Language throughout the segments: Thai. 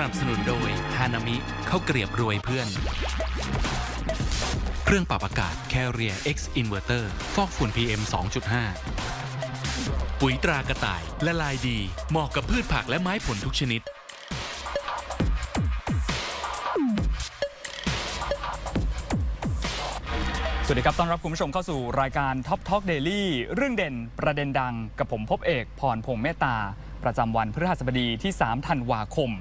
สนับสนุนโดยฮานามิข้าวเกรียบรวยเพื่อน เครื่องปรับอากาศ Carrier X Inverter ฟอกฝุ่น PM 2.5 ปุ๋ยตรากระต่ายละลายดีเหมาะกับพืชผักและไม้ผลทุกชนิด สวัสดีครับ ต้อนรับคุณผู้ชมเข้าสู่รายการ Top Talk Daily เรื่องเด่นประเด็นดังกับผมพบเอก พรพงษ์เมตตา ประจำวันพฤหัสบดีที่ 3 ธันวาคม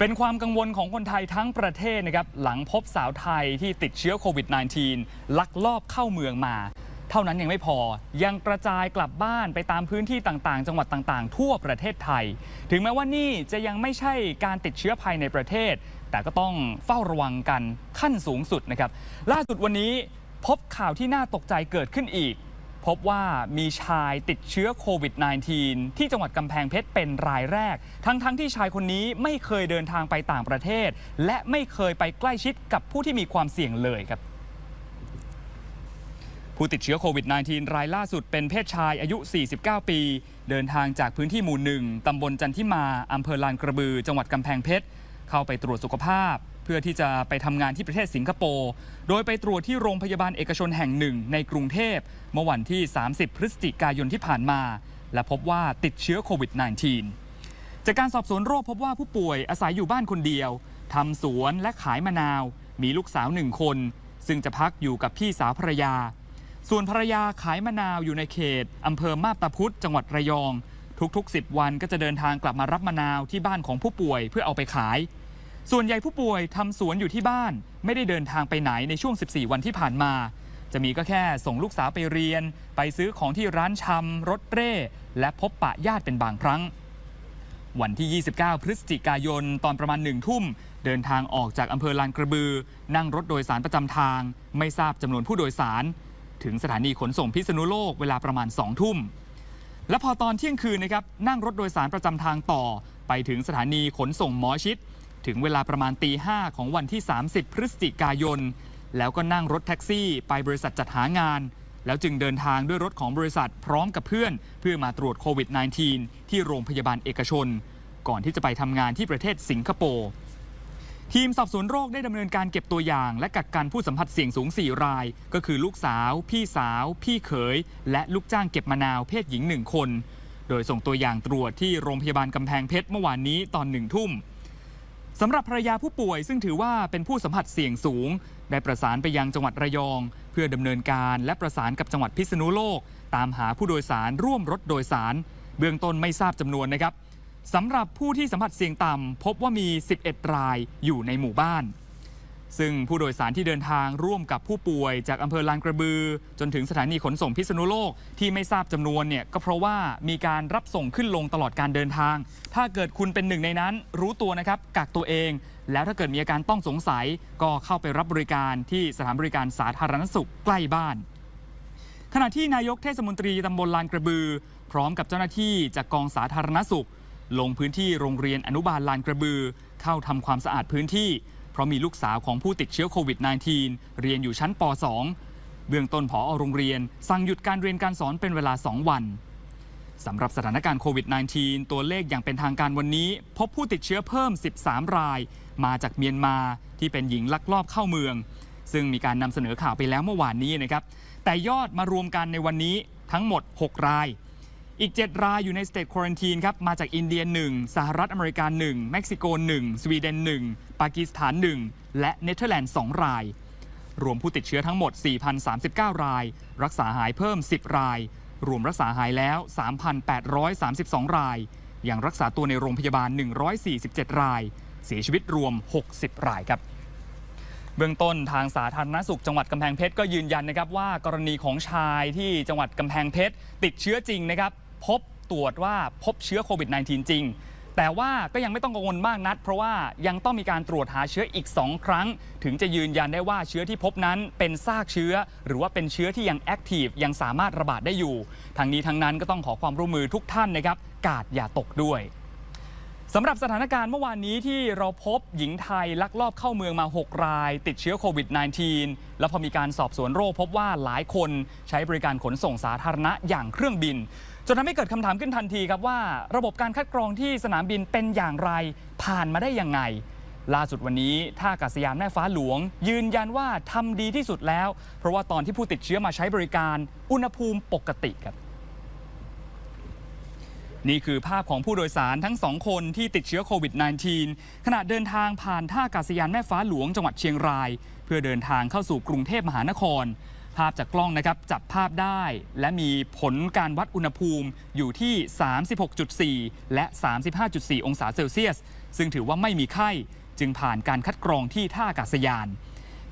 เป็นความกังวลของคนไทยทั้งประเทศนะครับหลังพบสาวไทยที่ติดเชื้อโควิด -19 ลักลอบเข้าเมืองมา เท่านั้นยังไม่พอยังกระจายกลับบ้านไปตามพื้นที่ต่างๆ จังหวัดต่างๆ ทั่วประเทศไทย ถึงแม้ว่านี่จะยังไม่ใช่การติดเชื้อภายในประเทศ แต่ก็ต้องเฝ้าระวังกันขั้นสูงสุดนะครับล่าสุดวันนี้พบข่าวที่น่าตกใจเกิดขึ้นอีก พบว่ามีชายติดเชื้อโควิด -19 ที่จังหวัดกำแพงเพชรเป็นรายแรก ทั้งๆทที่ชายคนนี้ไม่เคยเดินทางไปต่างประเทศ และไม่เคยไปใกล้ชิดกับผู้ที่มีความเสี่ยงเลยครับผู้ติดเชื้อโควิด -19 รายล่าสุดเป็นเพศชายอายุ 49 ปี เดินทางจากพื้นที่หมู่หนึ่งตำบลจันทิมา อำเภอลานกระบือ จังหวัดกำแพงเพชร เข้าไปตรวจสุขภาพ เพื่อที่จะไปทำงานที่ประเทศสิงคโปร์ โดยไปตรวจที่โรงพยาบาลเอกชนแห่งหนึ่งในกรุงเทพ เมื่อวันที่ 30 พฤศจิกายนที่ผ่านมา และพบว่าติดเชื้อโควิด -19 จากการสอบสวนโรคพบว่าผู้ป่วยอาศัยอยู่บ้านคนเดียวทำสวนและขายมะนาว มีลูกสาวหนึ่งคน ซึ่งจะพักอยู่กับพี่สาวภรรยา ส่วนภรรยาขายมะนาวอยู่ในเขตอำเภอมาบตาพุธจังหวัดระยอง ทุกๆ 10 วันก็จะเดินทางกลับมารับมะนาวที่บ้านของผู้ป่วยเพื่อเอาไปขาย ส่วนใหญ่ผู้ป่วยทำสวนอยู่ที่บ้าน ไม่ได้เดินทางไปไหนในช่วง 14 วันที่ผ่านมา จะมีก็แค่ส่งลูกสาวไปเรียน ไปซื้อของที่ร้านชำรถเร่ และพบปะญาติเป็นบางครั้ง วันที่ 29 พฤศจิกายนตอนประมาณหนึ่งทุ่ม เดินทางออกจากอำเภอลานกระบือ นั่งรถโดยสารประจำทาง ไม่ทราบจำนวนผู้โดยสาร ถึงสถานีขนส่งพิษณุโลกเวลาประมาณ2ทุ่มและพอตอนเที่ยงคืนนะครับนั่งรถโดยสารประจำทางต่อ ไปถึงสถานีขนส่งหมอชิด ถึงเวลาประมาณตีห้าของวันที่ 30 พฤศจิกายน แล้วก็นั่งรถแท็กซี่ไปบริษัทจัดหางาน แล้วจึงเดินทางด้วยรถของบริษัทพร้อมกับเพื่อน เพื่อมาตรวจโควิด -19 ที่โรงพยาบาลเอกชน ก่อนที่จะไปทำงานที่ประเทศสิงคโปร์ทีมสอบสวนโรคได้ดำเนินการเก็บตัวอย่าง และกักกันผู้สัมผัสเสี่ยงสูง 4 ราย ก็คือลูกสาว พี่สาว พี่เขย และลูกจ้างเก็บมะนาวเพศหญิงหนึ่งคน โดยส่งตัวอย่างตรวจที่โรงพยาบาลกำแพงเพชรเมื่อวานนี้ตอนหนึ่งทุ่ม สำหรับภรรยาผู้ป่วยซึ่งถือว่าเป็นผู้สัมผัสเสี่ยงสูง ได้ประสานไปยังจังหวัดระยอง เพื่อดำเนินการและประสานกับจังหวัดพิษณุโลก ตามหาผู้โดยสารร่วมรถโดยสาร เบื้องต้นไม่ทราบจำนวนนะครับสำหรับผู้ที่สัมผัสเสี่ยงต่ำพบว่ามี 11 รายอยู่ในหมู่บ้าน ซึ่งผู้โดยสารที่เดินทางร่วมกับผู้ป่วย จากอำเภอลานกระบือ จนถึงสถานีขนส่งพิษณุโลกที่ไม่ทราบจำนวนเนี่ยก็เพราะว่ามีการรับส่งขึ้นลงตลอดการเดินทาง ถ้าเกิดคุณเป็นหนึ่งในนั้น รู้ตัวนะครับกักตัวเอง แล้วถ้าเกิดมีอาการต้องสงสัย ก็เข้าไปรับบริการที่สถานบริการสาธารณสุขใกล้บ้าน ขณะที่นายกเทศมนตรีตำบลลานกระบือ พร้อมกับเจ้าหน้าที่จากกองสาธารณสุข ลงพื้นที่โรงเรียนอนุบาลลานกระบือ เข้าทำความสะอาดพื้นที่ เพราะมีลูกสาวของผู้ติดเชื้อโควิด -19 เรียนอยู่ชั้นป .2 เบื้องต้นผอโรงเรียน สั่งหยุดการเรียนการสอนเป็นเวลา 2 วันสำหรับสถานการณ์โควิด -19 ตัวเลขอย่างเป็นทางการวันนี้ พบผู้ติดเชื้อเพิ่ม 13 ราย มาจากเมียนมาที่เป็นหญิงลักลอบเข้าเมือง ซึ่งมีการนำเสนอข่าวไปแล้วเมื่อวานนี้นะครับแต่ยอดมารวมกันในวันนี้ทั้งหมด 6 ราย อีก 7 รายอยู่ในสเต t ควอนตีนครับ มาจากอินเดีย 1 สหรัฐอเมริกา 1 เม็กซิโก 1 สวีเดน 1 ปากีสถาน 1 และเนเธอร์แลนด์ 2 ราย รวมผู้ติดเชื้อทั้งหมด 4,039 ราย รักษาหายเพิ่ม 10 ราย รวมรักษาหายแล้ว 3,832 ราย ยังรักษาตัวในโรงพยาบาล 147 ราย เสียชีวิตรวม 60 รายครับเบื้องต้นทางสาธารณสุขจังหวัดกำแพงเพชรก็ยืนยันนะครับว่ากรณีของชายที่จังหวัดกำแพงเพชรติดเชื้อจริงนะครับ พบตรวจว่าพบเชื้อโควิด -19 จริง แต่ว่าก็ยังไม่ต้องกังวลมากนัก เพราะว่ายังต้องมีการตรวจหาเชื้ออีก 2 ครั้ง ถึงจะยืนยันได้ว่าเชื้อที่พบนั้นเป็นซากเชื้อ หรือว่าเป็นเชื้อที่ยังแอคทีฟยังสามารถระบาดได้อยู่ทางนี้ทางนั้นก็ต้องขอความร่วมมือทุกท่านนะครับ กาดอย่าตกด้วยสำหรับสถานการณ์เมื่อวานนี้ที่เราพบหญิงไทยลักลอบเข้าเมืองมา 6 ราย ติดเชื้อโควิด -19 แล้วพอมีการสอบสวนโรคพบว่าหลายคนใช้บริการขนส่งสาธารณะอย่างเครื่องบิน จนทำให้เกิดคำถามขึ้นทันทีครับว่าระบบการคัดกรองที่สนามบินเป็นอย่างไรผ่านมาได้ยังไง ล่าสุดวันนี้ท่าอากาศยานแม่ฟ้าหลวง ยืนยันว่าทำดีที่สุดแล้ว เพราะว่าตอนที่ผู้ติดเชื้อมาใช้บริการ อุณหภูมิปกติครับ นี่คือภาพของผู้โดยสารทั้งสองคนที่ติดเชื้อโควิด -19 ขณะเดินทางผ่านท่าอากาศยานแม่ฟ้าหลวงจังหวัดเชียงราย เพื่อเดินทางเข้าสู่กรุงเทพมหานคร ภาพจากกล้องนะครับจับภาพได้ และมีผลการวัดอุณหภูมิอยู่ที่ 36.4 และ 35.4 องศาเซลเซียส ซึ่งถือว่าไม่มีไข้จึงผ่านการคัดกรองที่ท่าอากาศยาน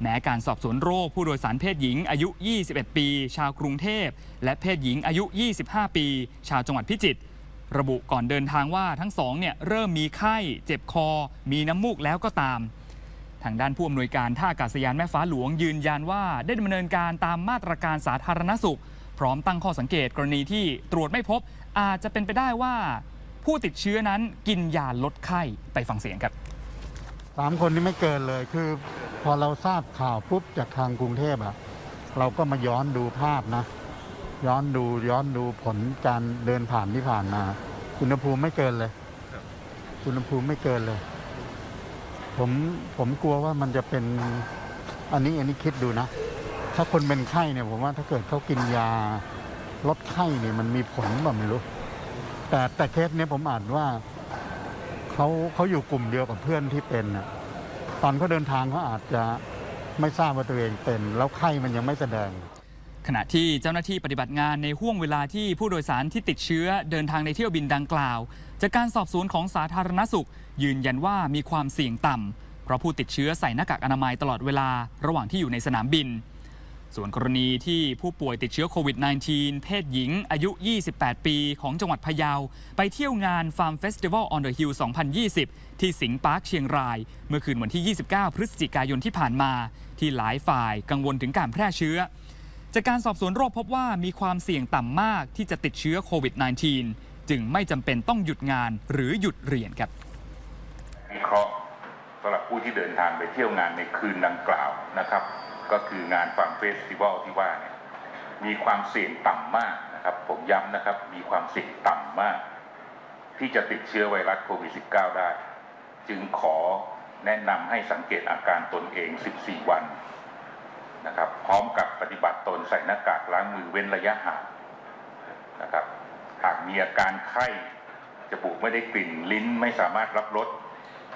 แม้การสอบสวนโรคผู้โดยสารเพศหญิงอายุ 21 ปี ชาวกรุงเทพ และเพศหญิงอายุ 25 ปี ชาวจังหวัดพิจิตรระบุก่อนเดินทางว่าทั้งสองเนี่ยเริ่มมีไข้ เจ็บคอ มีน้ำมูกแล้วก็ตาม ทางด้านผู้อำนวยการท่าอากาศยานแม่ฟ้าหลวงยืนยันว่าได้ดำเนินการตามมาตรการสาธารณสุข พร้อมตั้งข้อสังเกตกรณีที่ตรวจไม่พบ อาจจะเป็นไปได้ว่า ผู้ติดเชื้อนั้นกินยาลดไข้ไปฟังเสียงครับสามคนนี้ไม่เกินเลยคือพอเราทราบข่าวปุ๊บจากทางกรุงเทพอะเราก็มาย้อนดูภาพนะ ย้อนดูย้อนดูผลการเดินผ่านที่ผ่านมาอุณหภูมิไม่เกินเลยอุณหภูมิไม่เกินเลย ผมผมกลัวว่ามันจะเป็นอันนี้อันนี้คิดดูนะ ถ้าคนเป็นไข้เนี่ยผมว่าถ้าเกิดเขากินยาลดไข้เนี่ยมันมีผลแบบไม่รู้ แต่แต่เคสเนี้ยผมอ่านว่าเขาเขาอยู่กลุ่มเดียวกับเพื่อนที่เป็นน่ะตอนเขาเดินทางเขาอาจจะไม่ทราบว่าตัวเองเป็น แล้วไข้มันยังไม่แสดง ขณะที่เจ้าหน้าที่ปฏิบัติงานในห่วงเวลาที่ผู้โดยสารที่ติดเชื้อเดินทางในเที่ยวบินดังกล่าว จากการสอบสวนของสาธารณสุข ยืนยันว่ามีความเสี่ยงต่ำเพราะผู้ติดเชื้อใส่หน้ากากอนามัยตลอดเวลาระหว่างที่อยู่ในสนามบิน ส่วนกรณีที่ผู้ป่วยติดเชื้อโควิด -19 เพศหญิง อายุ 28 ปีของจังหวัดพะเยา ไปเที่ยวงาน Farm Festival on the Hill 2020 ที่สิงห์ปาร์คเชียงราย เมื่อคืนวันที่ 29 พฤศจิกายนที่ผ่านมา ที่หลายฝ่ายกังวลถึงการแพร่เชื้อ จากการสอบสวนโรคพบว่ามีความเสี่ยงต่ำมากที่จะติดเชื้อโควิด -19 จึงไม่จำเป็นต้องหยุดงานหรือหยุดเรียนครับวิเคราะห์สำหรับผู้ที่เดินทางไปเที่ยวงานในคืนดังกล่าวนะครับ ก็คืองานฟังเฟสติวัลที่ว่าเนี่ยมีความเสี่ยงต่ำมากนะครับ ผมย้ำนะครับมีความเสี่ยงต่ำมาก ที่จะติดเชื้อไวรัสโควิด -19 ได้ จึงขอแนะนำให้สังเกตอาการตนเอง 14 วัน นะครับ พร้อมกับปฏิบัติตนใส่หน้ากากล้างมือเว้นระยะห่างนะครับ หากมีอาการไข้จมูกไม่ได้กลิ่นลิ้นไม่สามารถรับรส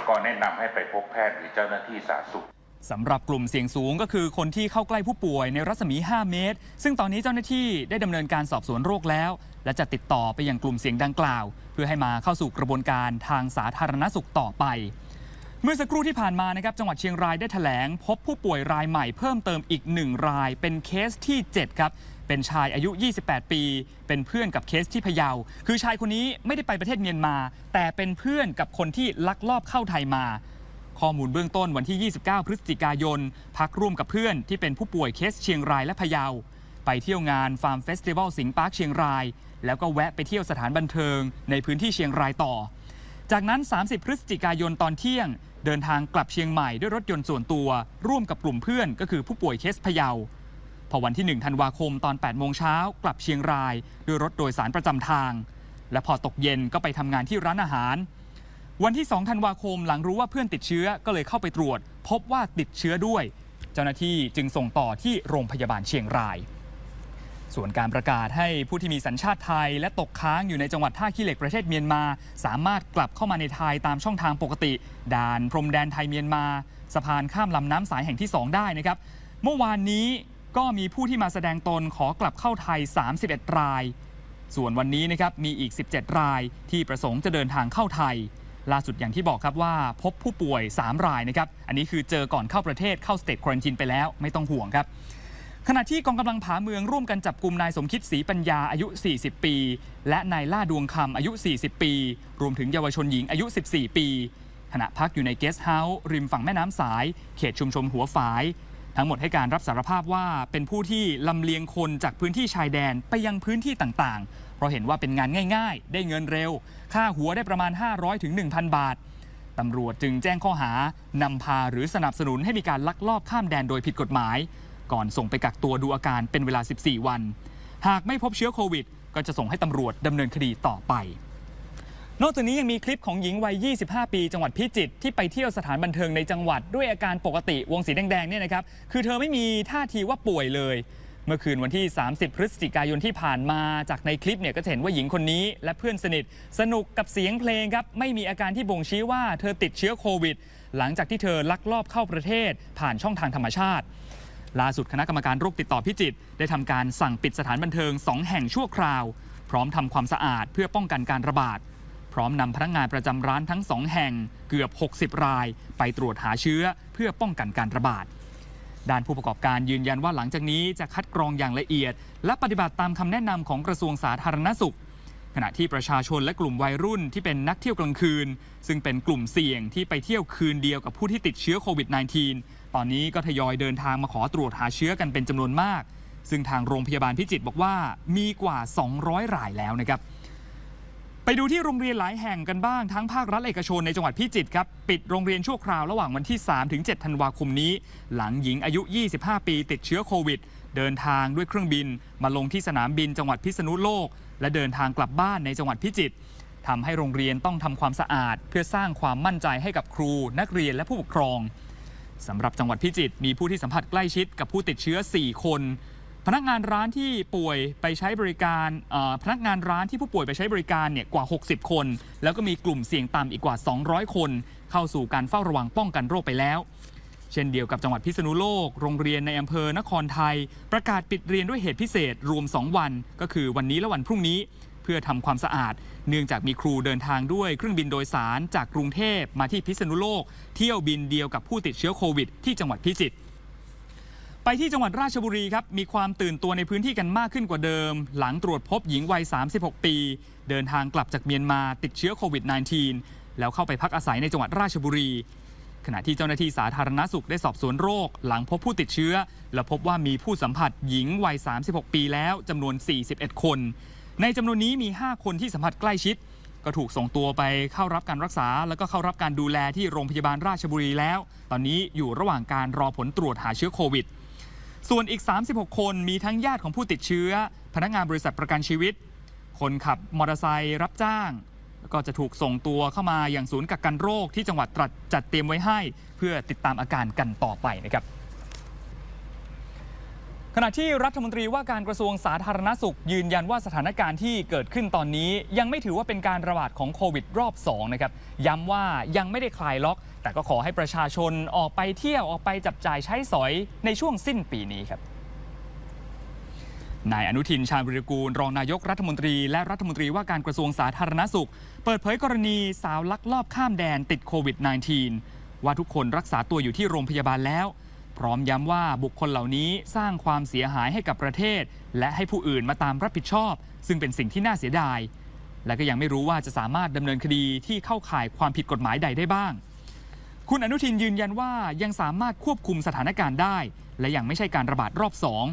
ก็แนะนำให้ไปพบแพทย์หรือเจ้าหน้าที่สาธารณสุขสำหรับกลุ่มเสี่ยงสูงก็คือคนที่เข้าใกล้ผู้ป่วยในรัศมี 5 เมตร ซึ่งตอนนี้เจ้าหน้าที่ได้ดำเนินการสอบสวนโรคแล้ว และจะติดต่อไปยังกลุ่มเสี่ยงดังกล่าว เพื่อให้มาเข้าสู่กระบวนการทางสาธารณสุขต่อไป เมื่อสักครู่ที่ผ่านมานะครับจังหวัดเชียงรายได้แถลง พบผู้ป่วยรายใหม่เพิ่มเติมอีกหนึ่งราย เป็นเคสที่ 7 ครับ เป็นชายอายุ 28 ปี เป็นเพื่อนกับเคสที่พะเยา คือชายคนนี้ไม่ได้ไปประเทศเมียนมา แต่เป็นเพื่อนกับคนที่ลักลอบเข้าไทยมา ข้อมูลเบื้องต้นวันที่ 29 พฤศจิกายน พักร่วมกับเพื่อนที่เป็นผู้ป่วยเคสเชียงรายและพะเยา ไปเที่ยวงานฟาร์มเฟสติวัลสิงห์ปาร์คเชียงราย แล้วก็แวะไปเที่ยวสถานบันเทิง ในพื้นที่เชียงรายต่อ จากนั้น 30 พฤศจิกายนตอนเที่ยง เดินทางกลับเชียงใหม่ด้วยรถยนต์ส่วนตัว ร่วมกับกลุ่มเพื่อนก็คือผู้ป่วยเคสพะเยาพอวันที่ 1 ธันวาคมตอน 8 โมงเช้ากลับเชียงรายด้วยรถโดยสารประจำทาง และพอตกเย็นก็ไปทำงานที่ร้านอาหาร วันที่ 2 ธันวาคมหลังรู้ว่าเพื่อนติดเชื้อก็เลยเข้าไปตรวจ พบว่าติดเชื้อด้วย เจ้าหน้าที่จึงส่งต่อที่โรงพยาบาลเชียงราย ส่วนการประกาศให้ผู้ที่มีสัญชาติไทย และตกค้างอยู่ในจังหวัดท่าขี้เหล็กประเทศเมียนมา สามารถกลับเข้ามาในไทยตามช่องทางปกติ ด่านพรมแดนไทยเมียนมา สะพานข้ามลำน้ำสายแห่งที่ 2 ได้นะครับ เมื่อวานนี้ก็มีผู้ที่มาแสดงตนขอกลับเข้าไทย 31 ราย ส่วนวันนี้นะครับมีอีก 17 รายที่ประสงค์จะเดินทางเข้าไทย ล่าสุดอย่างที่บอกครับว่าพบผู้ป่วย 3 รายนะครับ อันนี้คือเจอก่อนเข้าประเทศเข้าสเตทควอนตินไปแล้วไม่ต้องห่วงครับ ขณะที่กองกำลังผาเมืองร่วมกันจับกลุ่มนายสมคิดศรีปัญญาอายุ 40 ปี และนายล่าดวงคำอายุ 40 ปี รวมถึงเยาวชนหญิงอายุ 14 ปี ขณะพักอยู่ในเกสต์เฮาส์ริมฝั่งแม่น้ำสาย เขตชุมชนหัวฝาย ทั้งหมดให้การรับสารภาพว่าเป็นผู้ที่ลำเลียงคนจากพื้นที่ชายแดนไปยังพื้นที่ต่างๆ เพราะเห็นว่าเป็นงานง่าย ๆ ได้เงินเร็ว ค่าหัวได้ประมาณ 500ถึง1,000บาทตำรวจจึงแจ้งข้อหานำพาหรือสนับสนุนให้มีการลักลอบข้ามแดนโดยผิดกฎหมาย ก่อนส่งไปกักตัวดูอาการเป็นเวลา 14 วัน หากไม่พบเชื้อโควิด ก็จะส่งให้ตำรวจดำเนินคดีต่อไป นอกจากนี้ยังมีคลิปของหญิงวัย 25 ปี จังหวัดพิจิตรที่ไปเที่ยวสถานบันเทิงในจังหวัดด้วยอาการปกติวงสีแดงๆเนี่ยนะครับคือเธอไม่มีท่าทีว่าป่วยเลยเมื่อคืนวันที่ 30 พฤศจิกายนที่ผ่านมาจากในคลิปเนี่ยก็เห็นว่าหญิงคนนี้ และเพื่อนสนิท สนุกกับเสียงเพลงครับ ไม่มีอาการที่บ่งชี้ว่าเธอติดเชื้อโควิด หลังจากที่เธอลักลอบเข้าประเทศผ่านช่องทางธรรมชาติ ล่าสุดคณะกรรมการโรคติดต่อพิจิตรได้ทำการสั่งปิดสถานบันเทิง 2 แห่งชั่วคราว พร้อมทำความสะอาดเพื่อป้องกันการระบาด พร้อมนำพนักงานประจำร้านทั้ง 2 แห่งเกือบ 60 ราย ไปตรวจหาเชื้อเพื่อป้องกันการระบาดด้านผู้ประกอบการยืนยันว่าหลังจากนี้จะคัดกรองอย่างละเอียด และปฏิบัติตามคำแนะนำของกระทรวงสาธารณสุข ขณะที่ประชาชนและกลุ่มวัยรุ่นที่เป็นนักเที่ยวกลางคืน ซึ่งเป็นกลุ่มเสี่ยงที่ไปเที่ยวคืนเดียวกับผู้ที่ติดเชื้อโควิด -19 ตอนนี้ก็ทยอยเดินทางมาขอตรวจหาเชื้อกันเป็นจำนวนมาก ซึ่งทางโรงพยาบาลพิจิตรบอกว่ามีกว่า 200 รายแล้วนะครับไปดูที่โรงเรียนหลายแห่งกันบ้างทั้งภาครัฐเอกชนในจังหวัดพิจิตรครับ ปิดโรงเรียนชั่วคราวระหว่างวันที่ 3 ถึง 7 ธันวาคมนี้ หลังหญิงอายุ 25 ปีติดเชื้อโควิด เดินทางด้วยเครื่องบิน มาลงที่สนามบินจังหวัดพิษณุโลก และเดินทางกลับบ้านในจังหวัดพิจิตรทำให้โรงเรียนต้องทำความสะอาด เพื่อสร้างความมั่นใจให้กับครู นักเรียนและผู้ปกครอง สำหรับจังหวัดพิจิตรมีผู้ที่สัมผัสใกล้ชิดกับผู้ติดเชื้อ 4 คน พนักงานร้านที่ป่วยไปใช้บริการพนักงานร้านที่ผู้ป่วยไปใช้บริการเนี่ยกว่า 60 คน แล้วก็มีกลุ่มเสี่ยงต่ำอีกกว่า 200 คน เข้าสู่การเฝ้าระวังป้องกันโรคไปแล้ว เช่นเดียวกับจังหวัดพิษณุโลก โรงเรียนในอำเภอนครไทย ประกาศปิดเรียนด้วยเหตุพิเศษรวม 2 วัน ก็คือวันนี้และวันพรุ่งนี้ เพื่อทำความสะอาด เนื่องจากมีครูเดินทางด้วยเครื่องบินโดยสารจากกรุงเทพมาที่พิษณุโลก เที่ยวบินเดียวกับผู้ติดเชื้อโควิด ที่จังหวัดพิจิตรไปที่จังหวัดราชบุรีครับ มีความตื่นตัวในพื้นที่กันมากขึ้นกว่าเดิม หลังตรวจพบหญิงวัย 36 ปี เดินทางกลับจากเมียนมาติดเชื้อโควิด -19 แล้วเข้าไปพักอาศัยในจังหวัดราชบุรี ขณะที่เจ้าหน้าที่สาธารณสุขได้สอบสวนโรค หลังพบผู้ติดเชื้อ และพบว่ามีผู้สัมผัสหญิงวัย 36 ปีแล้วจำนวน 41 คน ในจำนวนนี้มี 5 คนที่สัมผัสใกล้ชิด ก็ถูกส่งตัวไปเข้ารับการรักษา แล้วก็เข้ารับการดูแลที่โรงพยาบาลราชบุรีแล้ว ตอนนี้อยู่ระหว่างการรอผลตรวจหาเชื้อโควิด ส่วนอีก 36 คนมีทั้งญาติของผู้ติดเชื้อ พนักงานบริษัทประกันชีวิต คนขับมอเตอร์ไซค์รับจ้างก็จะถูกส่งตัวเข้ามาอย่างศูนย์กักกันโรคที่จังหวัดตรัสจัดเตรียมไว้ให้ เพื่อติดตามอาการกันต่อไปนะครับ ขณะที่รัฐมนตรีว่าการกระทรวงสาธารณสุข ยืนยันว่าสถานการณ์ที่เกิดขึ้นตอนนี้ ยังไม่ถือว่าเป็นการระบาดของโควิดรอบ2นะครับย้ำว่ายังไม่ได้คลายล็อก แต่ก็ขอให้ประชาชนออกไปเที่ยวออกไปจับจ่ายใช้สอยในช่วงสิ้นปีนี้ครับนายอนุทินชาญวิรกูล รองนายกรัฐมนตรี และรัฐมนตรีว่าการกระทรวงสาธารณสุข เปิดเผยกรณีสาวลักลอบข้ามแดนติดโควิด -19 ว่าทุกคนรักษาตัวอยู่ที่โรงพยาบาลแล้ว พร้อมย้ำว่าบุคคลเหล่านี้สร้างความเสียหายให้กับประเทศ และให้ผู้อื่นมาตามรับผิดชอบ ซึ่งเป็นสิ่งที่น่าเสียดาย และก็ยังไม่รู้ว่าจะสามารถดำเนินคดีที่เข้าข่ายความผิดกฎหมายใดได้บ้าง คุณอนุทินยืนยันว่ายังสามารถควบคุมสถานการณ์ได้ และยังไม่ใช่การระบาดรอบสอง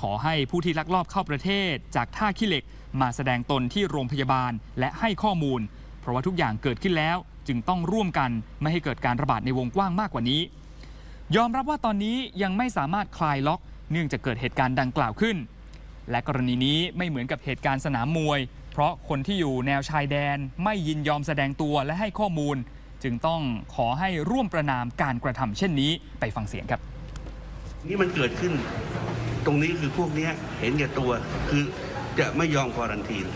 ขอให้ผู้ที่ลักลอบเข้าประเทศจากท่าขี้เหล็ก มาแสดงตนที่โรงพยาบาลและให้ข้อมูล เพราะว่าทุกอย่างเกิดขึ้นแล้ว จึงต้องร่วมกันไม่ให้เกิดการระบาดในวงกว้างมากกว่านี้ ยอมรับว่าตอนนี้ยังไม่สามารถคลายล็อก เนื่องจากเกิดเหตุการณ์ดังกล่าวขึ้น และกรณีนี้ไม่เหมือนกับเหตุการณ์สนามมวย เพราะคนที่อยู่แนวชายแดนไม่ยินยอมแสดงตัวและให้ข้อมูล จึงต้องขอให้ร่วมประนามการกระทำเช่นนี้ไปฟังเสียงครับ นี่มันเกิดขึ้น ตรงนี้คือพวกเนี้ยเห็นแก่ตัวคือจะไม่ยอมควอรันทีน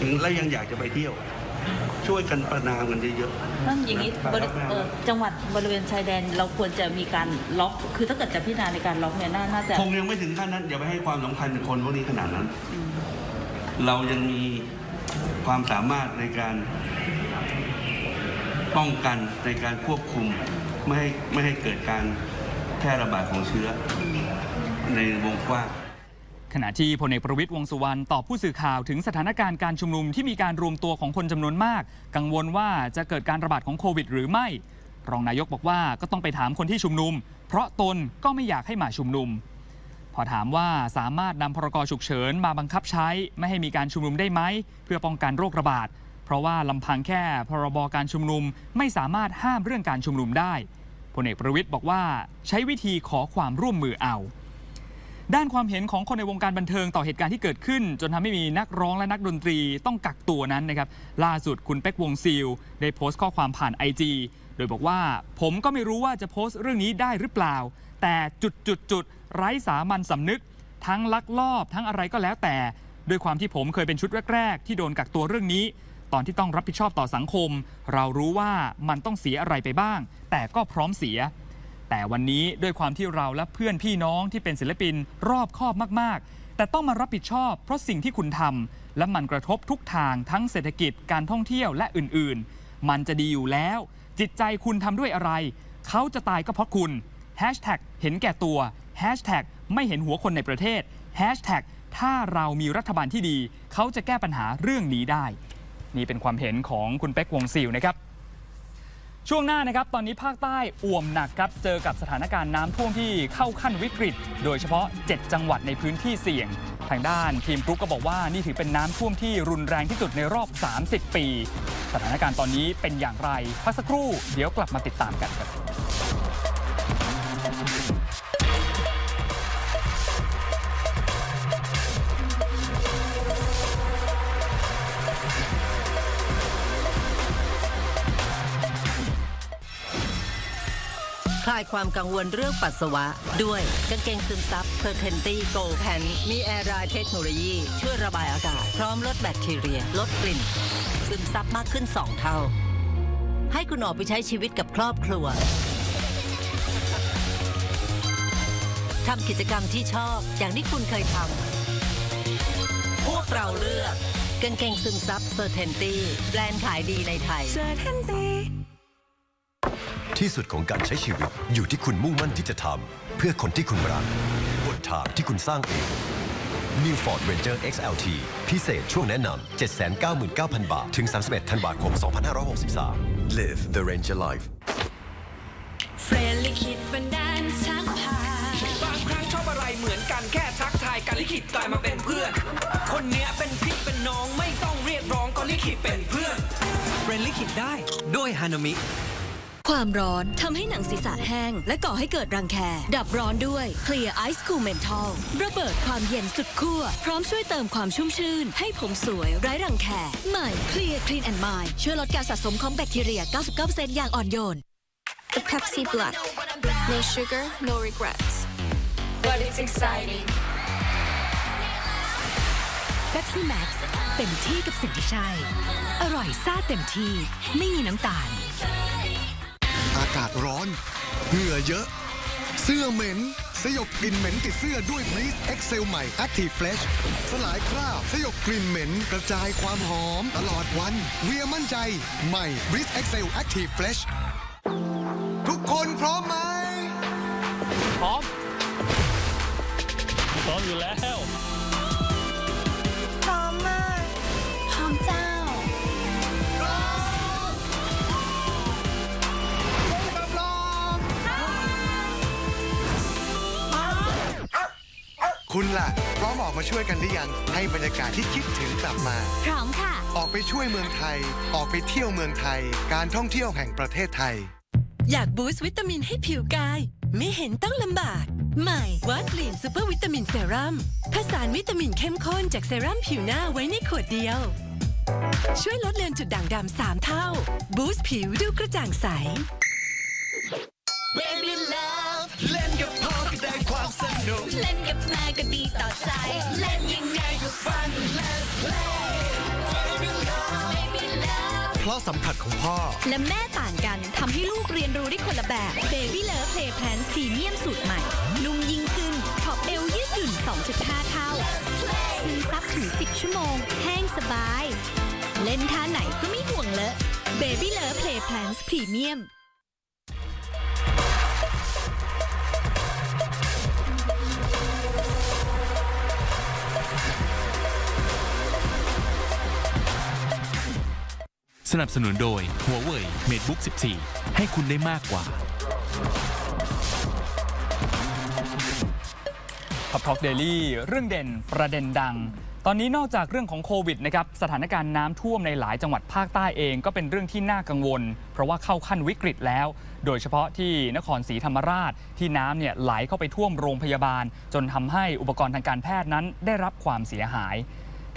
ถึงและยังอยากจะไปเที่ยว ช่วยกันประนามกันเยอะนั่นอย่างนี้บริเอ่อจังหวัดบริเวณชายแดนเราควรจะมีการล็อก คือถ้าเกิดจะพิจารณาในการล็อกเนี่ยน่าน่าจะๆคงยังไม่ถึงขั้นนั้นอย่าไปให้ความสำคัญกับคนพวกนี้ขนาดนั้น เรายังมีความสามารถในการป้องกันในการควบคุมไม่ให้ไม่ให้เกิดการแพร่ระบาดของเชื้อในวงกว้าง ขณะที่พลเอกประวิตยวงสุวรรณตอบผู้สื่อข่าวถึงสถานการณ์การชุมนุมที่มีการรวมตัวของคนจำนวนมาก กังวลว่าจะเกิดการระบาดของโควิด หรือไม่ รองนายกบอกว่าก็ต้องไปถามคนที่ชุมนุม เพราะตนก็ไม่อยากให้มาชุมนุม พอถามว่าสามารถนำพรกฉุกเฉินมาบังคับใช้ ไม่ให้มีการชุมนุมได้ไหม เพื่อป้องกันโรคระบาด เพราะว่าลำพังแค่พรบการชุมนุมไม่สามารถห้ามเรื่องการชุมนุมได้พลเอกประวิตยบอกว่าใช้วิธีขอความร่วมมือเอา ด้านความเห็นของคนในวงการบันเทิงต่อเหตุการณ์ที่เกิดขึ้น จนทำให้มีนักร้องและนักดนตรีต้องกักตัวนั้นนะครับล่าสุดคุณเป๊กวงซิลได้โพสต์ข้อความผ่าน IG โดยบอกว่า ผมก็ไม่รู้ว่าจะโพสต์เรื่องนี้ได้หรือเปล่า แต่จุดจุดจุดไร้สามัญสำนึก ทั้งลักลอบทั้งอะไรก็แล้วแต่ ด้วยความที่ผมเคยเป็นชุดแรก ๆ ที่โดนกักตัวเรื่องนี้ ตอนที่ต้องรับผิดชอบต่อสังคม เรารู้ว่ามันต้องเสียอะไรไปบ้าง แต่ก็พร้อมเสีย แต่วันนี้ด้วยความที่เราและเพื่อนพี่น้องที่เป็นศิลปินรอบคอบมาก ๆ แต่ต้องมารับผิดชอบ เพราะสิ่งที่คุณทำและมันกระทบทุกทางทั้งเศรษฐกิจการท่องเที่ยวและอื่น ๆ มันจะดีอยู่แล้ว จิตใจคุณทำด้วยอะไร เขาจะตายก็เพราะคุณเห็นแก่ตัวไม่เห็นหัวคนในประเทศถ้าเรามีรัฐบาลที่ดี เขาจะแก้ปัญหาเรื่องนี้ได้ นี่เป็นความเห็นของคุณเป๊กวงซิลนะครับ ช่วงหน้านะครับตอนนี้ภาคใต้อ่วมหนักครับเจอกับสถานการณ์น้ำท่วมที่เข้าขั้นวิกฤต โดยเฉพาะ 7 จังหวัดในพื้นที่เสี่ยง ทางด้านทีมกรุ๊ปก็บอกว่านี่ถือเป็นน้ำท่วมที่รุนแรงที่สุดในรอบ 30 ปี สถานการณ์ตอนนี้เป็นอย่างไรพักสักครู่เดี๋ยวกลับมาติดตามกันครับ คลายความกังวลเรื่องปัสสาวะ ด้วยกางเกงซึมซับเพอร์เทนตี้โกลแพนมีแอร์ไรเทคโนโลยี ช่วยระบายอากาศ พร้อมลดแบคทีเรีย ลดกลิ่น ซึมซับมากขึ้น 2 เท่า ให้คุณออกไปใช้ชีวิตกับครอบครัวทำกิจกรรมที่ชอบอย่างที่คุณเคยทำ พวกเราเลือกกางเกงซึมซับเซอร์เทนตี้แบรนด์ขายดีในไทยที่ ที่สุดของการใช้ชีวิต อยู่ที่คุณมุ่งมั่นที่จะทำเพื่อคนที่คุณรักบนทางที่คุณสร้างเอง New Ford Ranger XLT พิเศษช่วงแนะนำ799,000 บาท ถึง 31 ธันวาคม 2563 Live the Ranger Life เฟรนลิขิตบันดาลชักพาบางครั้งชอบอะไรเหมือนกันแค่ทักทายกันลิขิตกลายมาเป็นเพื่อน คนเนี้ยเป็นพี่เป็นน้องไม่ต้องเรียกร้องก็ลิขิตเป็นเพื่อนเฟรนลิขิตได้ด้วยฮานามิ ความร้อนทำให้หนังศีรษะแห้ง และก่อให้เกิดรังแค ดับร้อนด้วย Clear Ice Cool Menthol ระเบิดความเย็นสุดขั้วพร้อมช่วยเติมความชุ่มชื่น ให้ผมสวยไร้รังแคใหม่ Clear Clean and Mind ช่วยลดการสะสมของแบคทีเรีย 99%อย่างอ่อนโยน The Pepsi Black. No sugar, no regrets. But it's exciting. Pepsi Max เต็มที่กับสิ่งที่ใช่ อร่อยซ่าเต็มที่ ไม่มีน้ำตาลอากาศร้อน เหงื่อเยอะ เสื้อเหม็น สยบกลิ่นเหม็นติดเสื้อด้วย Breeze Excel ใหม่ Active Fresh สลายคราบ สยบกลิ่นเหม็น กระจายความหอมตลอดวัน เวียมั่นใจ ใหม่ Breeze Excel Active Fresh ทุกคนพร้อมไหม พร้อม พร้อมอยู่แล้ว คุณล่ะพร้อมออกมาช่วยกันหรือยังให้บรรยากาศที่คิดถึงกลับมา พร้อมค่ะ ออกไปช่วยเมืองไทย ออกไปเที่ยวเมืองไทย การท่องเที่ยวแห่งประเทศไทย อยากบูสต์วิตามินให้ผิวกาย ไม่เห็นต้องลำบาก ใหม่วัสลีนซูเปอร์วิตามินเซรั่มผสานวิตามินเข้มข้นจากเซรั่มผิวหน้าไว้ในขวดเดียว ช่วยลดเลือนจุดด่างดำสามเท่า บูสต์ผิวดูกระจ่างใส เพราะสัมผัสของพ่อ และแม่ต่างกันทำให้ลูกเรียนรู้ได้คนละแบบ Baby Love Play Plans พรีเมียมสูตรใหม่ นุ่มยิ่งขึ้นขอบเอวยืดหยุ่น 2.5 เท่าซึมซับถึง 10 ชั่วโมง แห้งสบาย เล่นท่าไหนก็ไม่ห่วงเลอะ Baby Love Play Plans พรีเมียม สนับสนุนโดย Huawei MateBook 14 ให้คุณได้มากกว่าขับท็อกเดลี่เรื่องเด่นประเด็นดัง ตอนนี้นอกจากเรื่องของโควิดนะครับสถานการณ์น้ำท่วมในหลายจังหวัดภาคใต้เองก็เป็นเรื่องที่น่ากังวล เพราะว่าเข้าขั้นวิกฤตแล้ว โดยเฉพาะที่นครศรีธรรมราชที่น้ำเนี่ยไหลเข้าไปท่วมโรงพยาบาล จนทำให้อุปกรณ์ทางการแพทย์นั้นได้รับความเสียหาย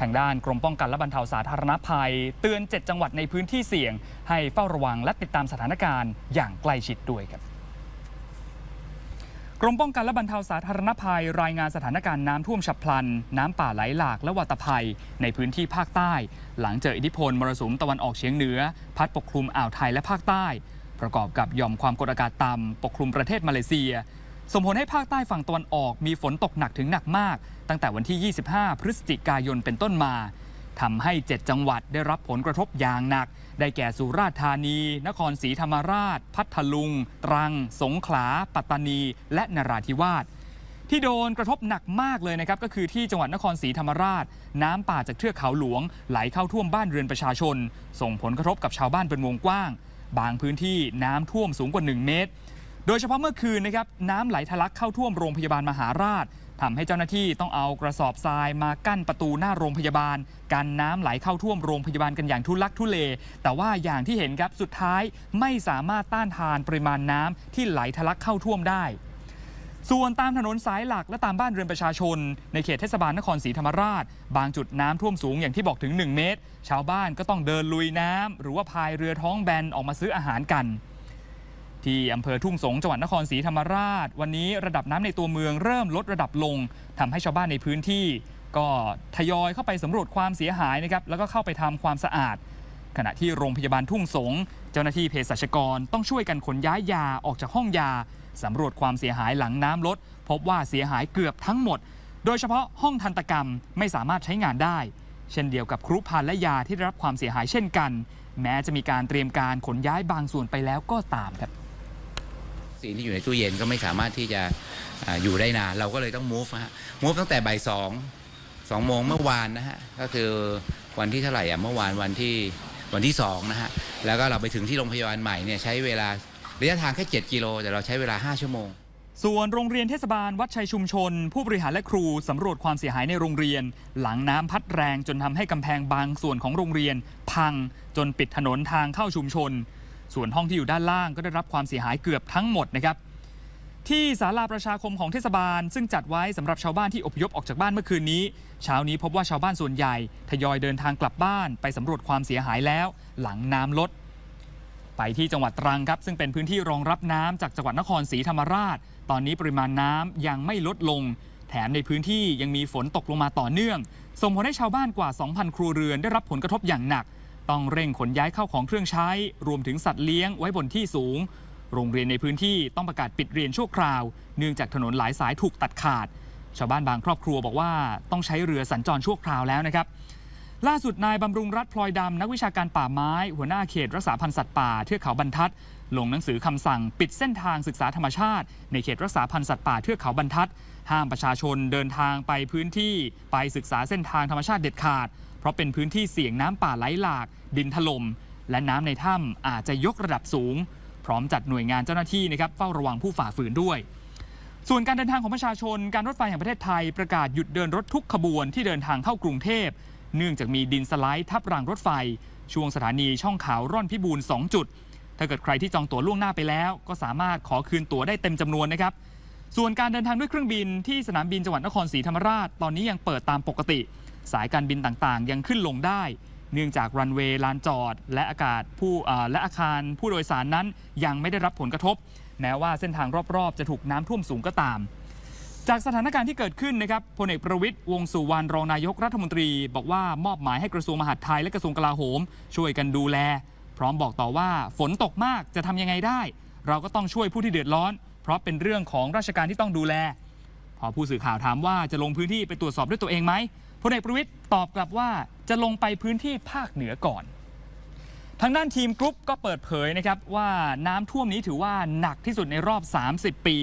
ทางด้านกรมป้องกันและบรรเทาสาธารณภัย เตือน 7 จังหวัดในพื้นที่เสี่ยง ให้เฝ้าระวังและติดตามสถานการณ์อย่างใกล้ชิดด้วยครับกรมป้องกันและบรรเทาสาธารณภัย รายงานสถานการณ์น้ำท่วมฉับพลัน น้ำป่าไหลหลากและวัตภัย ในพื้นที่ภาคใต้ หลังเจออิทธิพลมรสุมตะวันออกเฉียงเหนือ พัดปกคลุมอ่าวไทยและภาคใต้ ประกอบกับหย่อมความกดอากาศต่ำปกคลุมประเทศมาเลเซีย ส่งผลให้ภาคใต้ฝั่งตะวันออกมีฝนตกหนักถึงหนักมาก ตั้งแต่วันที่ 25 พฤศจิกายนเป็นต้นมาทำให้ 7 จังหวัดได้รับผลกระทบอย่างหนัก ได้แก่สุราษฎร์ธานี นครศรีธรรมราช พัทลุง ตรัง สงขลา ปัตตานี และนราธิวาสที่โดนกระทบหนักมากเลยนะครับ ก็คือที่จังหวัดนครศรีธรรมราช น้ำป่าจากเทือกเขาหลวง ไหลเข้าท่วมบ้านเรือนประชาชน ส่งผลกระทบกับชาวบ้านเป็นวงกว้าง บางพื้นที่น้ำท่วมสูงกว่า 1 เมตร โดยเฉพาะเมื่อคืนนะครับน้ำไหลทะลักเข้าท่วมโรงพยาบาลมหาราชทำให้เจ้าหน้าที่ต้องเอากระสอบทรายมากั้นประตูหน้าโรงพยาบาลกันน้ำไหลเข้าท่วมโรงพยาบาลกันอย่างทุลักทุเล แต่ว่าอย่างที่เห็นครับสุดท้ายไม่สามารถต้านทานปริมาณน้ำที่ไหลทะลักเข้าท่วมได้ ส่วนตามถนนสายหลักและตามบ้านเรือนประชาชน ในเขตเทศบาลนครศรีธรรมราช บางจุดน้ำท่วมสูงอย่างที่บอกถึง 1 เมตร ชาวบ้านก็ต้องเดินลุยน้ำหรือว่าพายเรือท้องแบนออกมาซื้ออาหารกัน ที่อำเภอทุ่งสงจังหวัดนครศรีธรรมราช วันนี้ระดับน้ำในตัวเมืองเริ่มลดระดับลงทำให้ชาวบ้านในพื้นที่ ก็ทยอยเข้าไปสำรวจความเสียหายนะครับแล้วก็เข้าไปทำความสะอาด ขณะที่โรงพยาบาลทุ่งสงเจ้าหน้าที่เภสัชกรต้องช่วยกันขนย้ายยาออกจากห้องยาสำรวจความเสียหายหลังน้ำลด พบว่าเสียหายเกือบทั้งหมด โดยเฉพาะห้องทันตกรรมไม่สามารถใช้งานได้ เช่นเดียวกับครุภัณฑ์และยาที่ได้รับความเสียหายเช่นกัน แม้จะมีการเตรียมการขนย้ายบางส่วนไปแล้วก็ตามครับ สิ่งที่อยู่ในตู้เย็นก็ไม่สามารถที่จะออยู่ได้นานเราก็เลยต้อง move ฮะ move ตั้งแต่บ่ายสองสองโมงเมื่อวานนะฮะ ก็คือวันที่เท่าไหร่อะเมื่อวานวันที่วันที่สองนะฮะ แล้วก็เราไปถึงที่โรงพยาบาลใหม่เนี่ยใช้เวลาระยะทางแค่ 7 กิโล แต่เราใช้เวลา 5 ชั่วโมง ส่วนโรงเรียนเทศบาลวัดชัยชุมชน ผู้บริหารและครูสำรวจความเสียหายในโรงเรียน หลังน้ำพัดแรงจนทำให้กำแพงบางส่วนของโรงเรียน พังจนปิดถนนทางเข้าชุมชน ส่วนห้องที่อยู่ด้านล่างก็ได้รับความเสียหายเกือบทั้งหมดนะครับ ที่ศาลาประชาคมของเทศบาล ซึ่งจัดไว้สำหรับชาวบ้านที่อพยพออกจากบ้านเมื่อคืนนี้ เช้านี้พบว่าชาวบ้านส่วนใหญ่ทยอยเดินทางกลับบ้าน ไปสำรวจความเสียหายแล้ว หลังน้ำลด ไปที่จังหวัดตรังครับ ซึ่งเป็นพื้นที่รองรับน้ำจากจังหวัดนครศรีธรรมราช ตอนนี้ปริมาณน้ำยังไม่ลดลง แถมในพื้นที่ยังมีฝนตกลงมาต่อเนื่องส่งผลให้ชาวบ้านกว่า 2,000 ครัวเรือนได้รับผลกระทบอย่างหนัก ต้องเร่งขนย้ายเข้าของเครื่องใช้ รวมถึงสัตว์เลี้ยงไว้บนที่สูง โรงเรียนในพื้นที่ต้องประกาศปิดเรียนชั่วคราว เนื่องจากถนนหลายสายถูกตัดขาด ชาวบ้านบางครอบครัวบอกว่าต้องใช้เรือสัญจรชั่วคราวแล้วนะครับล่าสุดนายบำรุงรัฐพลอยดำนักวิชาการป่าไม้ หัวหน้าเขตรักษาพันธุ์สัตว์ป่าเทือกเขาบรรทัด ลงหนังสือคำสั่ง ปิดเส้นทางศึกษาธรรมชาติ ในเขตรักษาพันธุ์สัตว์ป่าเทือกเขาบรรทัด ห้ามประชาชนเดินทางไปพื้นที่ไปศึกษาเส้นทางธรรมชาติเด็ดขาด เพราะเป็นพื้นที่เสี่ยงน้ำป่าไหลหลาก ดินถล่มและน้ำในถ้ำอาจจะยกระดับสูง พร้อมจัดหน่วยงานเจ้าหน้าที่นะครับเฝ้าระวังผู้ฝ่าฝืนด้วย ส่วนการเดินทางของประชาชนการรถไฟแห่งประเทศไทยประกาศหยุดเดินรถทุกขบวนที่เดินทางเข้ากรุงเทพเนื่องจากมีดินสไลด์ทับรางรถไฟ ช่วงสถานีช่องขาวร่อนพิบูล2จุด ถ้าเกิดใครที่จองตั๋วล่วงหน้าไปแล้ว ก็สามารถขอคืนตั๋วได้เต็มจำนวนนะครับ ส่วนการเดินทางด้วยเครื่องบินที่สนามบินจังหวัดนครศรีธรรมราช ตอนนี้ยังเปิดตามปกติ สายการบินต่างๆ ยังขึ้นลงได้ เนื่องจากรันเวย์ลานจอด และอากาศผู้และอาคารผู้โดยสารนั้นยังไม่ได้รับผลกระทบ แม้ว่าเส้นทางรอบๆ จะถูกน้ำท่วมสูงก็ตาม จากสถานการณ์ที่เกิดขึ้นนะครับพลเอกประวิตยวงสุวรรณรองนายกรัฐมนตรี บอกว่ามอบหมายให้กระทรวงมหาดไทยและกระทรวงกลาโหม ช่วยกันดูแล พร้อมบอกต่อว่าฝนตกมากจะทำยังไงได้ เราก็ต้องช่วยผู้ที่เดือดร้อน เพราะเป็นเรื่องของราชการที่ต้องดูแล พอผู้สื่อข่าวถามว่าจะลงพื้นที่ไปตรวจสอบด้วยตัวเองไหมพลเอกประวิตยตอบกลับว่าจะลงไปพื้นที่ภาคเหนือก่อน ทางด้านทีมกรุ๊ปก็เปิดเผยนะครับว่าน้ำท่วมนี้ถือว่าหนักที่สุดในรอบ 30 ปี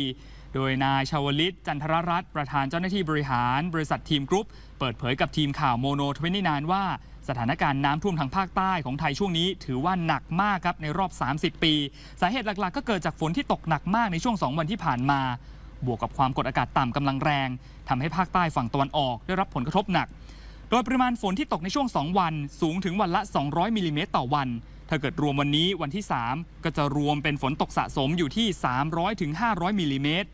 โดยนายชาวลิต จันทรรัตน์ประธานเจ้าหน้าที่บริหาร บริษัททีมกรุ๊ปเปิดเผยกับทีมข่าวโมโนทเวนนานว่า สถานการณ์น้ำท่วมทางภาคใต้ของไทยช่วงนี้ถือว่าหนักมากครับในรอบ 30 ปี สาเหตุหลักๆ ก็เกิดจากฝนที่ตกหนักมากในช่วง 2 วันที่ผ่านมา บวกกับความกดอากาศต่ำกำลังแรงทำให้ภาคใต้ฝั่งตะวันออกได้รับผลกระทบหนัก โดยปริมาณฝนที่ตกในช่วง 2 วัน สูงถึงวันละ 200มิลลิเมตรต่อวัน ถ้าเกิดรวมวันนี้วันที่ 3 ก็จะรวมเป็นฝนตกสะสมอยู่ที่ 300ถึง500มิลลิเมตร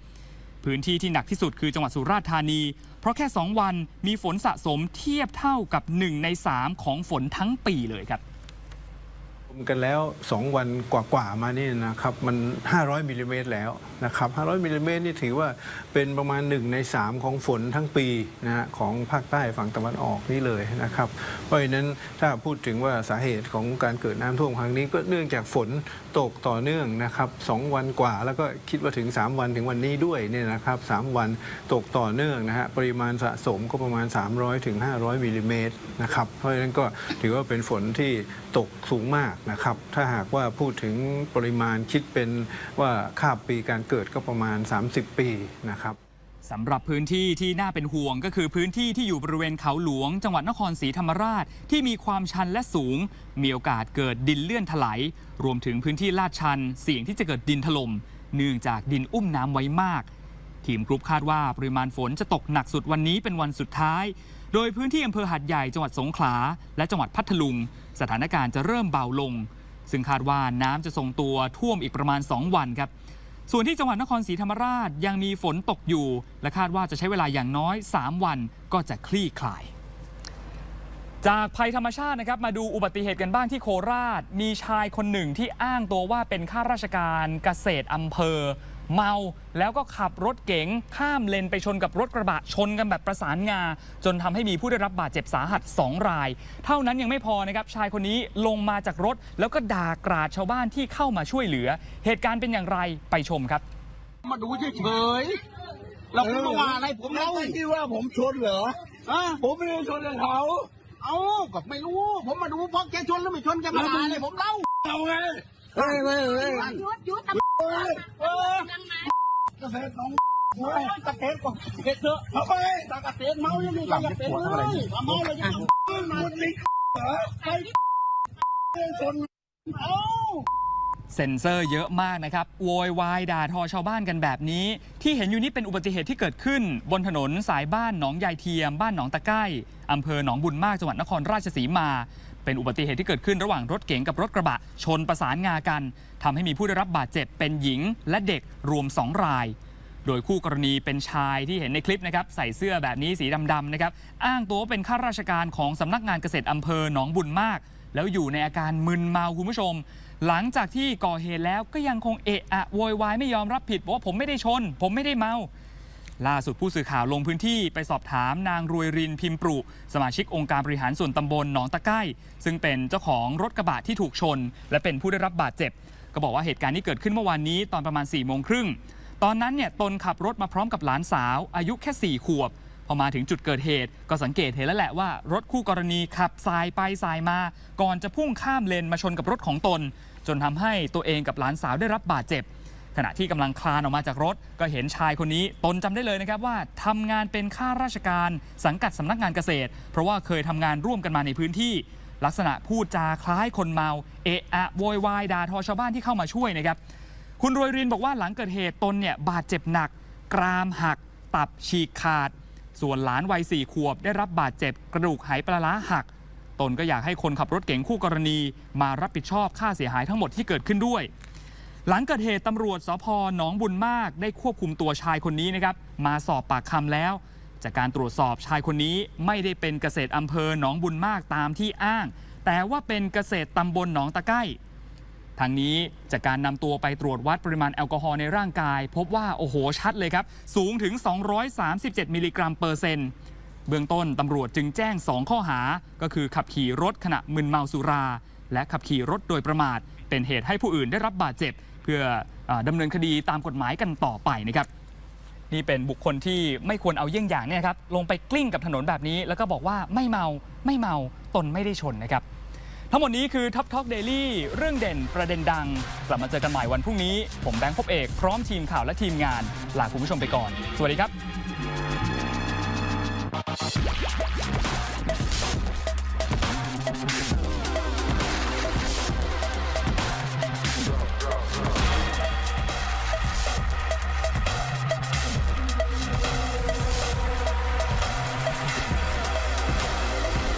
พื้นที่ที่หนักที่สุดคือจังหวัดสุราษฎร์ธานี เพราะแค่ 2 วันมีฝนสะสมเทียบเท่ากับ 1 ใน 3 ของฝนทั้งปีเลยครับ รวมกันแล้ว 2 วันกว่าๆมานี่นะครับมัน 500มิลลิเมตรแล้วนะครับ500มิลลิเมตรนี่ถือว่าเป็นประมาณ 1 ใน 3 ของฝนทั้งปีนะฮะของภาคใต้ฝั่งตะวันออกนี่เลยนะครับ เพราะฉะนั้นถ้าพูดถึงว่าสาเหตุของการเกิดน้ำท่วมครั้งนี้ก็เนื่องจากฝนตกต่อเนื่องนะครับ2วันกว่าแล้วก็คิดว่าถึง 3 วันถึงวันนี้ด้วยเนี่ยนะครับ3วันตกต่อเนื่องนะฮะปริมาณสะสมก็ประมาณ 300ถึง500มิลลิเมตรนะครับเพราะฉะนั้นก็ถือว่าเป็นฝนที่ตกสูงมากนะครับ ถ้าหากว่าพูดถึงปริมาณคิดเป็นว่าค่าบปีการเกิดก็ประมาณ 30 ปีนะครับสำหรับพื้นที่ที่น่าเป็นห่วงก็คือพื้นที่ที่อยู่บริเวณเขาหลวง จังหวัดนครศรีธรรมราช ที่มีความชันและสูง มีโอกาสเกิดดินเลื่อนถลายรวมถึงพื้นที่ลาดชัน เสี่ยงที่จะเกิดดินถล่มเนื่องจากดินอุ้มน้ำไว้มาก ทีมกรุ๊ปคาดว่าปริมาณฝนจะตกหนักสุดวันนี้เป็นวันสุดท้าย โดยพื้นที่อำเภอหาดใหญ่จังหวัดสงขลา และจังหวัดพัทลุง สถานการณ์จะเริ่มเบาลง ซึ่งคาดว่าน้ำจะทรงตัวท่วมอีกประมาณ 2 วันครับ ส่วนที่จังหวัดนครศรีธรรมราชยังมีฝนตกอยู่ และคาดว่าจะใช้เวลาอย่างน้อย 3 วันก็จะคลี่คลาย จากภัยธรรมชาตินะครับมาดูอุบัติเหตุกันบ้างที่โคราช มีชายคนหนึ่งที่อ้างตัวว่าเป็นข้าราชการเกษตรอำเภอ เมาแล้วก็ขับรถเก๋งข้ามเลนไปชนกับรถกระบะชนกันแบบประสานงา จนทำให้มีผู้ได้รับบาดเจ็บสาหัส 2 ราย เท่านั้นยังไม่พอนะครับชายคนนี้ลงมาจากรถ แล้วก็ด่ากราดชาวบ้านที่เข้ามาช่วยเหลือ เหตุการณ์เป็นอย่างไรไปชมครับ มาดูเฉยๆเราคุณมาว่าอะไรผมเล่าที่ว่าผมชนเหรออะผมไม่ได้ชนกับเขาเอาก็ไม่รู้ ผมมาดูเพราะแกชนหรือไม่ชนแกมาด่าเลยผมเล่าเอาไง เฮ้ยเฮ้ยเฮ้ยยุดยุดตำรวจเออเกษตรน้องเฮ้ยเกษตรก็เกษตรเถอะเอาไปตาเกษตรเมาอยังไม่อยากเป็นเลยเมาเลยยังมันไม่เหรอไปชนเอาเซ็นเซอร์เยอะมากนะครับ โวยวายด่าทอชาวบ้านกันแบบนี้ ที่เห็นอยู่นี่เป็นอุบัติเหตุที่เกิดขึ้น บนถนนสายบ้านหนองยายเทียม บ้านหนองตะไก้อำเภอหนองบุญมากจังหวัดนครราชสีมา เป็นอุบัติเหตุที่เกิดขึ้นระหว่างรถเก๋งกับรถกระบะ ชนประสานงากันทำให้มีผู้ได้รับบาดเจ็บเป็นหญิงและเด็กรวม 2 ราย โดยคู่กรณีเป็นชายที่เห็นในคลิปนะครับใส่เสื้อแบบนี้สีดำๆนะครับอ้างตัวว่าเป็นข้าราชการของสำนักงานเกษตรอำเภอหนองบุญมาก แล้วอยู่ในอาการมึนเมาคุณผู้ชม หลังจากที่ก่อเหตุแล้วก็ยังคงเอะอะโวยวายไม่ยอมรับผิดบอกว่าผมไม่ได้ชน ผมไม่ได้เมา ล่าสุดผู้สื่อข่าวลงพื้นที่ไปสอบถามนางรวยรินพิมปรุ สมาชิกองค์การบริหารส่วนตำบลหนองตะไก้ซึ่งเป็นเจ้าของรถกระบะที่ถูกชน และเป็นผู้ได้รับบาดเจ็บ ก็บอกว่าเหตุการณ์นี้เกิดขึ้นเมื่อวานนี้ตอนประมาณ4ี่โมงครึ่งตอนนั้นเนี่ยตนขับรถมาพร้อมกับหลานสาว อายุแค่ 4 ขวบ พอมาถึงจุดเกิดเหตุ ก็สังเกตเห็นแล้วแหละว่ารถคู่กรณีขับสายไปสายมา ก่อนจะพุ่งข้ามเลนมาชนกับรถของตน จนทำให้ตัวเองกับหลานสาวได้รับบาดเจ็บ ขณะที่กำลังคลานออกมาจากรถ ก็เห็นชายคนนี้ตนจำได้เลยนะครับว่าทำงานเป็นข้าราชการสังกัดสำนักงานเกษตร เพราะว่าเคยทำงานร่วมกันมาในพื้นที่ ลักษณะพูดจาคล้ายคนเมาเอะอะโวยวายด่าทอชาวบ้านที่เข้ามาช่วยนะครับคุณรวยรินบอกว่าหลังเกิดเหตุตนเนี่ยบาดเจ็บหนัก กรามหัก ตับฉีกขาด ส่วนหลานวัยสี่ขวบ ได้รับบาดเจ็บ กระดูกหายปลาร้าหัก ตนก็อยากให้คนขับรถเก๋งคู่กรณี มารับผิดชอบค่าเสียหายทั้งหมดที่เกิดขึ้นด้วย หลังเกิดเหตุตำรวจสพหนองบุญมาก ได้ควบคุมตัวชายคนนี้นะครับ มาสอบปากคำแล้ว จากการตรวจสอบชายคนนี้ไม่ได้เป็นเกษตรอำเภอหนองบุญมากตามที่อ้าง แต่ว่าเป็นเกษตรตำบลหนองตะไก้ทางนี้จากการนำตัวไปตรวจวัดปริมาณแอลกอฮอล์ในร่างกาย พบว่าโอ้โหชัดเลยครับ สูงถึง 237 มิลลิกรัมเปอร์เซ็นต์เบื้องต้นตำรวจจึงแจ้ง 2 ข้อหา ก็คือขับขี่รถขณะมึนเมาสุรา และขับขี่รถโดยประมาท เป็นเหตุให้ผู้อื่นได้รับบาดเจ็บ เพื่ออดำเนินคดีตามกฎหมายกันต่อไปนะครับ นี่เป็นบุคคลที่ไม่ควรเอาเยี่ยงอย่างเนี่ยครับลงไปกลิ้งกับถนนแบบนี้ แล้วก็บอกว่าไม่เมาไม่เมาตนไม่ได้ชนนะครับทั้งหมดนี้คือ Top Talk Daily เรื่องเด่นประเด็นดัง กลับมาเจอกันใหม่วันพรุ่งนี้ ผมแบงค์พบเอกพร้อมทีมข่าวและทีมงานลาคุณผู้ชมไปก่อน สวัสดีครับ